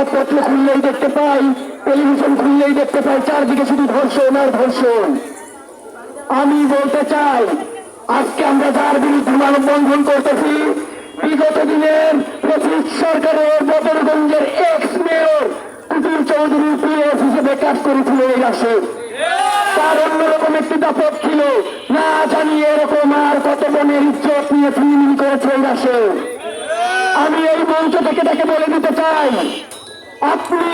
সংবাদপত্র খুললেই দেখতে পাই, টেলিভিশন খুললেই দেখতে পাই, চারদিকে শুধু ধর্ষণ আর ধর্ষণ। আমি বলতে চাই, আজকে আমরা যার বিরুদ্ধে মানববন্ধন করতেছি, বিগত দিনের পঁচিশ সরকারের বদরগঞ্জের ex mayor Kutul Chowdhury PS হিসেবে কাজ করেছিল এই রাষ্ট্রে তার অন্যরকম একটি দাপট ছিল, না জানি এরকম আর কত মনের ইজ্জত নিয়ে ফিল্মিং করেছে এই রাষ্ট্রে আমি এই মঞ্চ থেকে তাকে বলে দিতে চাই আপনি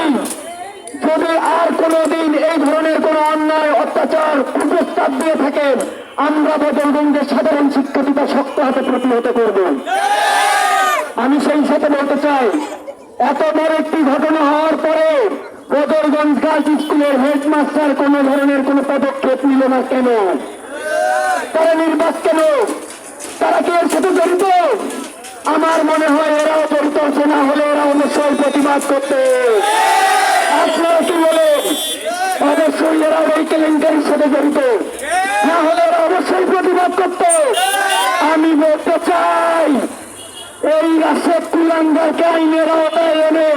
যদি আর কোনোদিন এই ধরনের কোন অন্যায়, অত্যাচার প্রস্তাব দিয়ে থাকেন, আমরা বদলগঞ্জের সাধারণ শিক্ষার্থীরা শক্ত হাতে প্রতিহত করব। আমি সেই সাথে বলতে চাই এত বড় একটি ঘটনা হওয়ার পরে বদরগঞ্জ গার্লস স্কুলের হেডমাস্টার কোন ধরনের কোন পদক্ষেপ নিল না কেন? তারা নির্বাচ কেন? তারা কি এর সাথে জড়িত? আমার মনে হয় এরাও জড়িত আছে, না হলে এরা অবশ্যই প্রতিবাদ করতে। আপনারা কি বলেন অবশ্যই এরা এই কেলেঙ্কারির সাথে জড়িত। না হলে এরা অবশ্যই প্রতিবাদ করত। আমি বলতে চাই, এই রাশেদ কুলাঙ্গারকে আইনের আওতায় এনে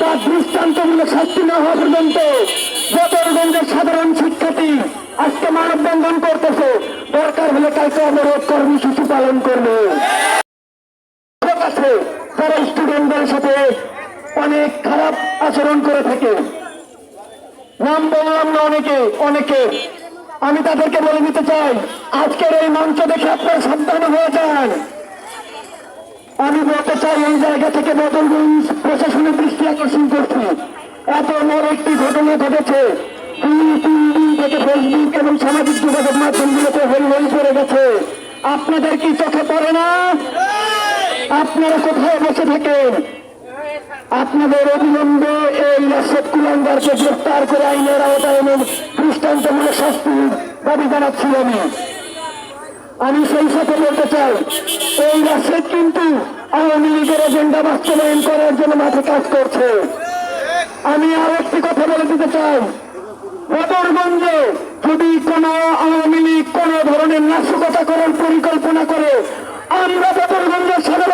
তার দৃষ্টান্তমূলক শাস্তি না হওয়া পর্যন্ত বদরগঞ্জের সাধারণ শিক্ষার্থী আজকে মানববন্ধন করতেছে, দরকার হলে কালকে অবরোধ কর্মসূচি পালন করবে। আছে, তারা স্টুডেন্টদের সাথে অনেক খারাপ আচরণ করে থাকে। নাম বললাম না অনেকে অনেকে। আমি তাদেরকে বলে দিতে চাই, আজকের এই মঞ্চ দেখে আপনারা সাবধান হয়ে যান। আমি বলতে চাই, এই জায়গা থেকে বদলগঞ্জ প্রশাসনের দৃষ্টি আকর্ষণ করছি। এত বড় একটি ঘটনা ঘটেছে। ফেসবুক এবং সামাজিক যোগাযোগ মাধ্যমগুলোতে হরি হরি পড়ে গেছে। আপনাদের কি চোখে পড়ে না? আপনারা কোথায় বসে থাকেন? আপনাদের অবিলম্বে এই রাশেদ কুলাঙ্গারকে গ্রেফতার করে আইনের আওতায় এনে দৃষ্টান্তমূলক শাস্তির দাবি জানাচ্ছি আমি। আমি সেই সাথে বলতে চাই, এই রাশেদ কিন্তু আওয়ামী লীগের এজেন্ডা বাস্তবায়ন করার জন্য মাঠে কাজ করছে। আমি আরও একটি কথা বলে দিতে চাই, বদরগঞ্জে যদি কোনো আওয়ামী লীগ কোন ধরনের নাশকতা করার পরিকল্পনা করে, আমরা বদরগঞ্জের সাধারণ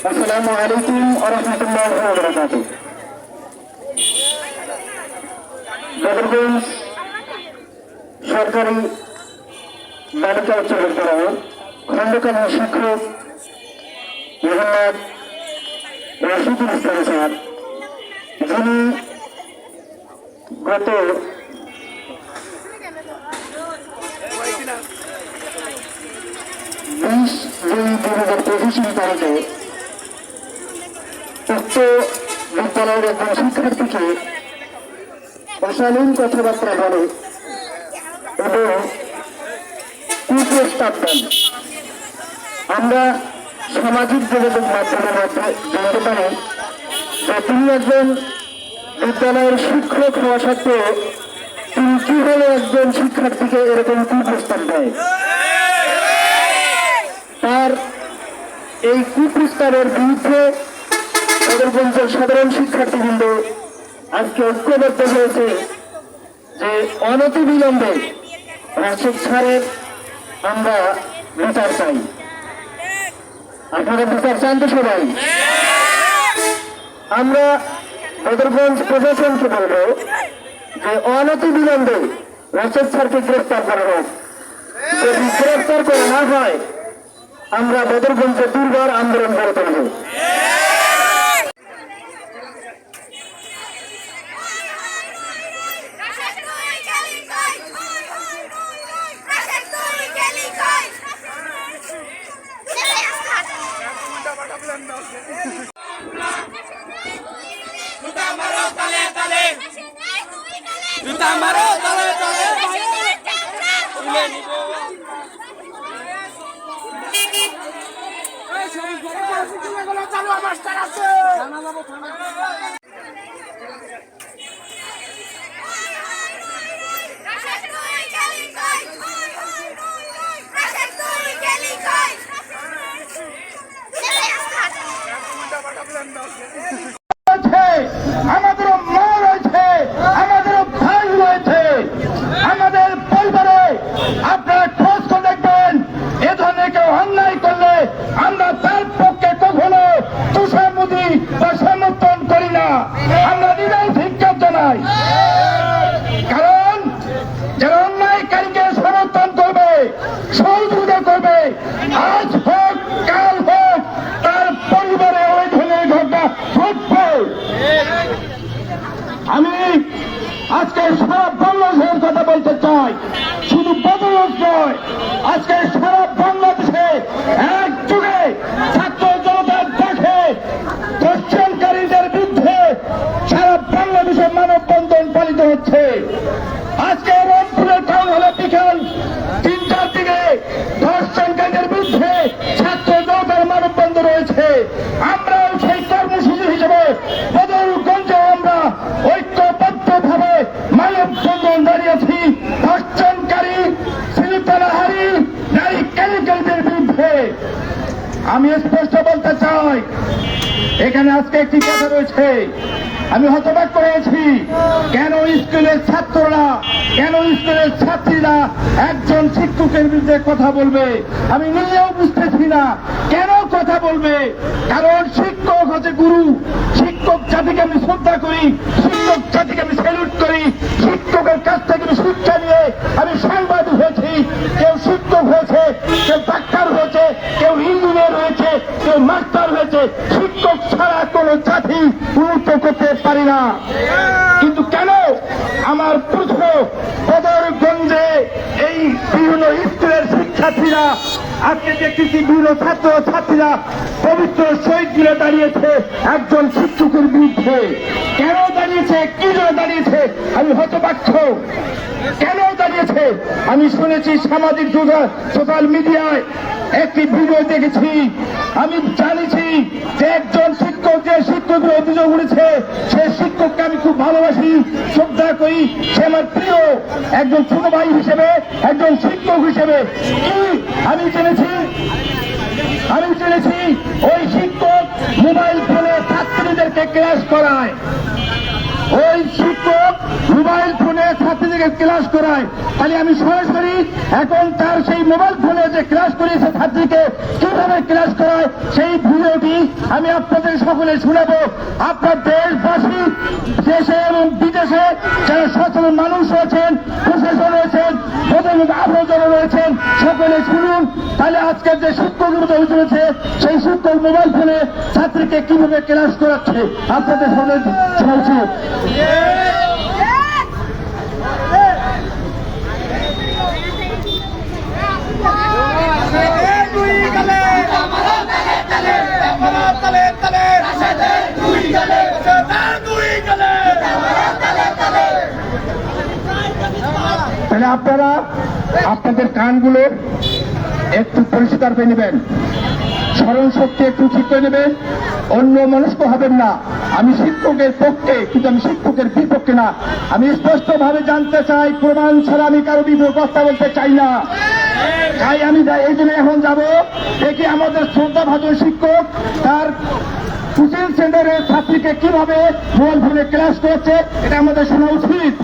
আসসালামু আলাইকুম আরহামতুল্লাহ বরকাত বদরগঞ্জ সরকারি বালিকা উচ্চ বিদ্যালয় খণ্ডকালীন শিক্ষক মোহাম্মদ রশিদুল ইসলাম স্যার যিনি গত বিশ দুই দুই হাজার পঁচিশ তারিখে উক্ত বিদ্যালয়ের একজন শিক্ষার্থীকে অশালীন কথাবার্তা বলে এবং কুপ্রস্তাব দেন। আমরা সামাজিক যোগাযোগ মাধ্যমের মধ্যে জানতে পারি যে তিনি একজন বিদ্যালয়ের শিক্ষক হওয়া সত্ত্বেও তিনি কি হলে একজন শিক্ষার্থীকে এরকম কুপ্রস্তাব দেয়? তার এই কুপ্রস্তাবের বিরুদ্ধে বদরগঞ্জের সাধারণ শিক্ষার্থীবৃন্দ, আজকে ঐক্যবদ্ধ হয়েছে যে অনতি বিলম্বে রাশেদ স্যারের আমরা বিচার চাই। আপনারা বিচার চান তো সবাই? আমরা বদরগঞ্জ প্রশাসনকে বলব যে অনতি বিলম্বে রাশেদ স্যারকে গ্রেফতার করা হোক। যদি গ্রেফতার করা না হয়, আমরা বদরগঞ্জে দুর্বার আন্দোলন করে তুলব। vamos, vamos. আমি আজকে সারা বাংলাদেশের কথা বলতে চাই। শুধু বদলক নয়, আজকে সারা বাংলাদেশে এক যুগে ছাত্র জনতার দেখে ধর্ষণকারীদের বিরুদ্ধে সারা বাংলাদেশে মানববন্ধন পালিত হচ্ছে। আজকে রংপুরের টাউন হলে বিকাল তিনটার দিকে ধর্ষণকারীদের বিরুদ্ধে ছাত্র জনতার মানববন্ধন রয়েছে আমরাও সেই কর্মসূচি হিসেবে বদরগঞ্জে আমরা ঐক্যবদ্ধভাবে মানববন্ধন দাঁড়িয়েছি ধর্ষণকারী শিল্পনাহারি নারী ক্যারিকালদের বিরুদ্ধে আমি স্পষ্ট বলতে চাই এখানে আজকে একটি কথা রয়েছে। আমি হতবাক করেছি, কেন স্কুলের ছাত্ররা, কেন স্কুলের ছাত্রীরা একজন শিক্ষকের বিরুদ্ধে কথা বলবে? আমি নিজেও বুঝতেছি না কেন কথা বলবে। কারণ শিক্ষক হচ্ছে গুরু। শিক্ষক জাতিকে আমি শ্রদ্ধা করি, শিক্ষক জাতিকে আমি স্যালুট করি। শিক্ষকের কাছ থেকে আমি শিক্ষা নিয়ে আমি সাংবাদিক হয়েছি। কেউ শিক্ষক হয়েছে, কেউ ডাক্তার হয়েছে, কেউ ইঞ্জিনিয়ার হয়েছে, কেউ মাস্টার হয়েছে শিক্ষক ছাড়া কোনো জাতি উন্নত করতে পারি না। কিন্তু কেন আমার প্রশ্ন বদরগঞ্জে এই বিভিন্ন স্কুলের শিক্ষার্থীরা, আজকে দেখতেছি বিভিন্ন ছাত্র ছাত্রীরা পবিত্র শহীদ মিলে দাঁড়িয়েছে, একজন শিক্ষকের বিরুদ্ধে। কেন দাঁড়িয়েছে? কি জন্য দাঁড়িয়েছে? আমি হতবাক্ষ কেন দাঁড়িয়েছে? আমি শুনেছি সামাজিক যোগা- সোশ্যাল মিডিয়ায় একটি ভিডিও দেখেছি। আমি জানিছি যে একজন যে শিক্ষকের অভিযোগ উঠেছে, সে শিক্ষককে আমি খুব ভালোবাসি। শ্রদ্ধা করি, সে আমার প্রিয় একজন ছোট ভাই হিসেবে, একজন শিক্ষক হিসেবে। কি? আমি জেনেছি আমি জেনেছি, ওই শিক্ষক মোবাইল ফোনে ছাত্রীদেরকে ক্লাস করায়। ওই ছাত্রীদেরকে ক্লাস করায়। তাহলে আমি সরাসরি এখন তার সেই মোবাইল ফোনে যে ক্লাস করিয়েছে ছাত্রীকে কীভাবে ক্লাস করায়, সেই ভিডিওটি আমি আপনাদের সকলে শুনাবো। আপনার দেশবাসী, দেশে এবং বিদেশে যারা সচেতন মানুষ রয়েছেন প্রশাসন রয়েছেন, প্রতিনিধি আবর্জনা রয়েছেন, সকলে শুনুন। তাহলে আজকের যে শিক্ষকের মধ্যে হয়েছে সেই শিক্ষক মোবাইল ফোনে ছাত্রীকে কীভাবে ক্লাস করাচ্ছে, আপনাদের সকলে শোনা আপনারা আপনাদের কানগুলো একটু পরিষ্কার করে নেবেন। স্মরণ শক্তি একটু ঠিক করে নেবেন। অন্য মনস্ক হবেন না। আমি শিক্ষকের পক্ষে, কিন্তু আমি শিক্ষকের বিপক্ষে না। আমি স্পষ্ট ভাবে জানতে চাই, প্রমাণ ছাড়া আমি কারও বিপক্ষে কথা বলতে চাই না। তাই আমি এই জন্য এখন যাব, দেখি আমাদের শ্রদ্ধা ভাজন শিক্ষক তার কোচিং সেন্টারের ছাত্রীকে কীভাবে মোবাইল ফোনে ক্লাস করছে, এটা আমাদের শোনা উচিত।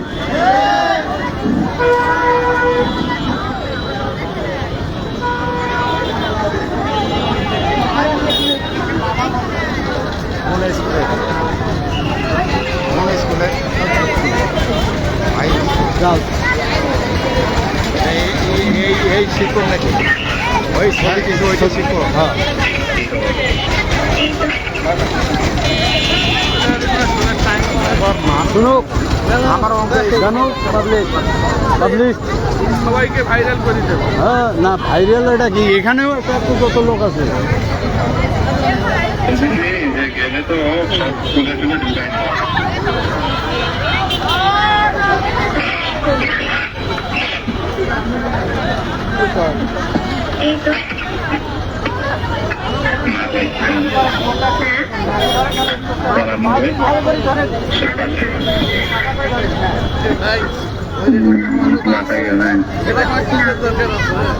এই শিক্ষক নাকি ওই ছবি কিন্তু ওইটা শিক্ষক হ্যাঁ শুনুক আমার জানো পাবলিক পাবলিক সবাইকে ভাইরাল করে দেবো। হ্যাঁ না ভাইরাল এটা কি? এখানেও কত লোক আছে। গেলে তো।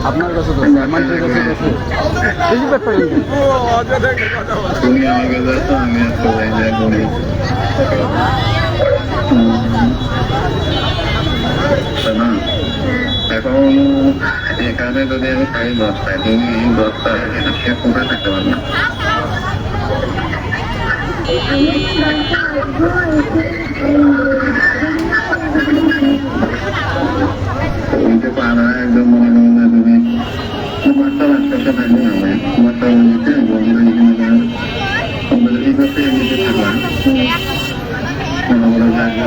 আপনার কাছে যাই বলি শোনো, এখন এখানে যদি আমি খাই দশটায় তুমি দশটায় সে কোথায় থাকতে পারবে একদম মনে করেন না তুমি বাচ্চা আশপাশে থাকবে না বলতে বন্ধুরা এখানে যারা আমাদের এই পাশে এমনিতে থাকলাম বড় জায়গা যদি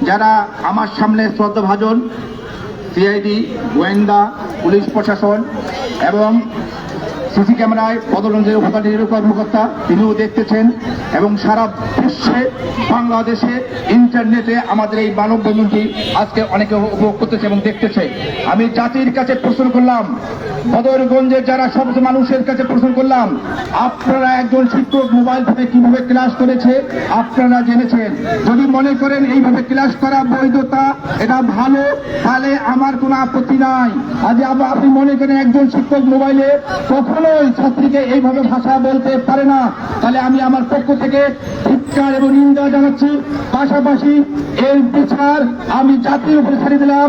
যারা আমার সামনে শ্রদ্ধাভাজন সিআইডি গোয়েন্দা পুলিশ প্রশাসন এবং সিসি ক্যামেরায় পদরঞ্জের উপকারী কর্মকর্তা, তিনিও দেখতেছেন এবং সারা বিশ্বে, বাংলাদেশে, ইন্টারনেটে আমাদের এই মানববন্ধনটি আজকে অনেকে উপভোগ করতেছে এবং দেখতেছে। আমি জাতির কাছে প্রশ্ন করলাম, বদরগঞ্জের যারা সব মানুষের কাছে প্রশ্ন করলাম, আপনারা একজন শিক্ষক মোবাইল ফোনে কীভাবে ক্লাস করেছে, আপনারা জেনেছেন। যদি মনে করেন এইভাবে ক্লাস করা বৈধতা, এটা ভালো, তাহলে আমার কোনো আপত্তি নাই। আজ আপনি মনে করেন একজন শিক্ষক মোবাইলে কখনোই ছাত্রীকে এইভাবে ভাষা বলতে পারে না। তাহলে আমি আমার পক্ষ থেকে ধিক্কার এবং নিন্দা জানাচ্ছি। পাশাপাশি এর বিচার আমি জাতির উপরে ছেড়ে দিলাম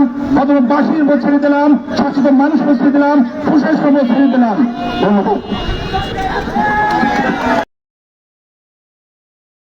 বাসীর উপরে ছেড়ে দিলাম, শাসিত মানুষের উপরে ছেড়ে দিলাম, প্রশাসনের উপর ছেড়ে দিলাম। ধন্যবাদ